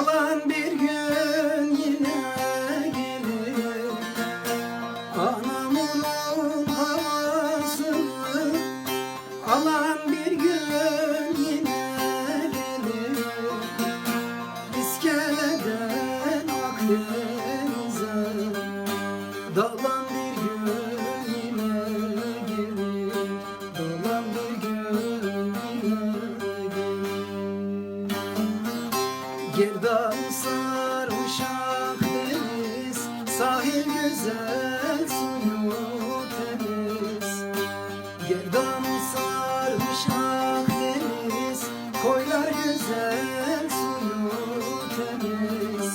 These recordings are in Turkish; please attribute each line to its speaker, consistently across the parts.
Speaker 1: Aman bir gün yine gelir Anamın havası. Aman bir gün yine gelir İskeleden aklınıza Dalan Gerdan sarmış Akdeniz Sahil güzel suyu temiz. Gerdan sarmış Akdeniz Koylar güzel suyu temiz.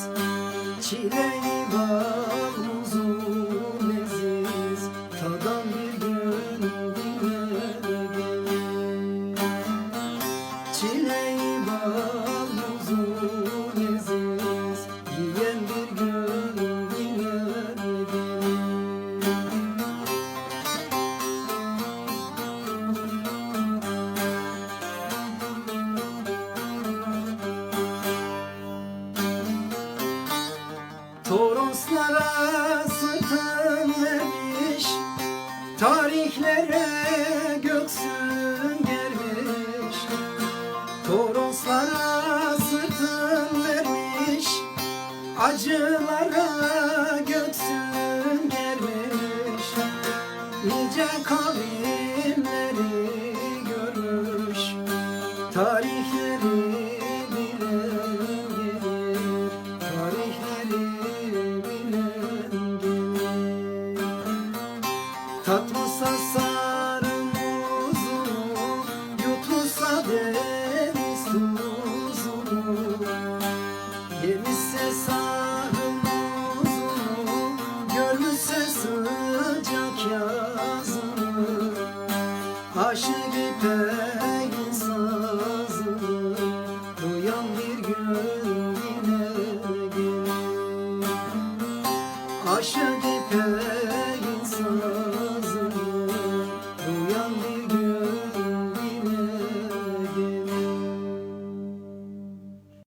Speaker 1: Çileği bal Toroslara sırtın vermiş Tarihlere göksün gelmiş. Toroslara sırtın vermiş Acılara göksün gelmiş. Nice kavimleri görmüş Tarihleri Tatlısa sarı muzunu Yutulsa deniz tuzunu Yemişse sarı muzunu Görmüşse sıcak yazını. Aşık ipeğin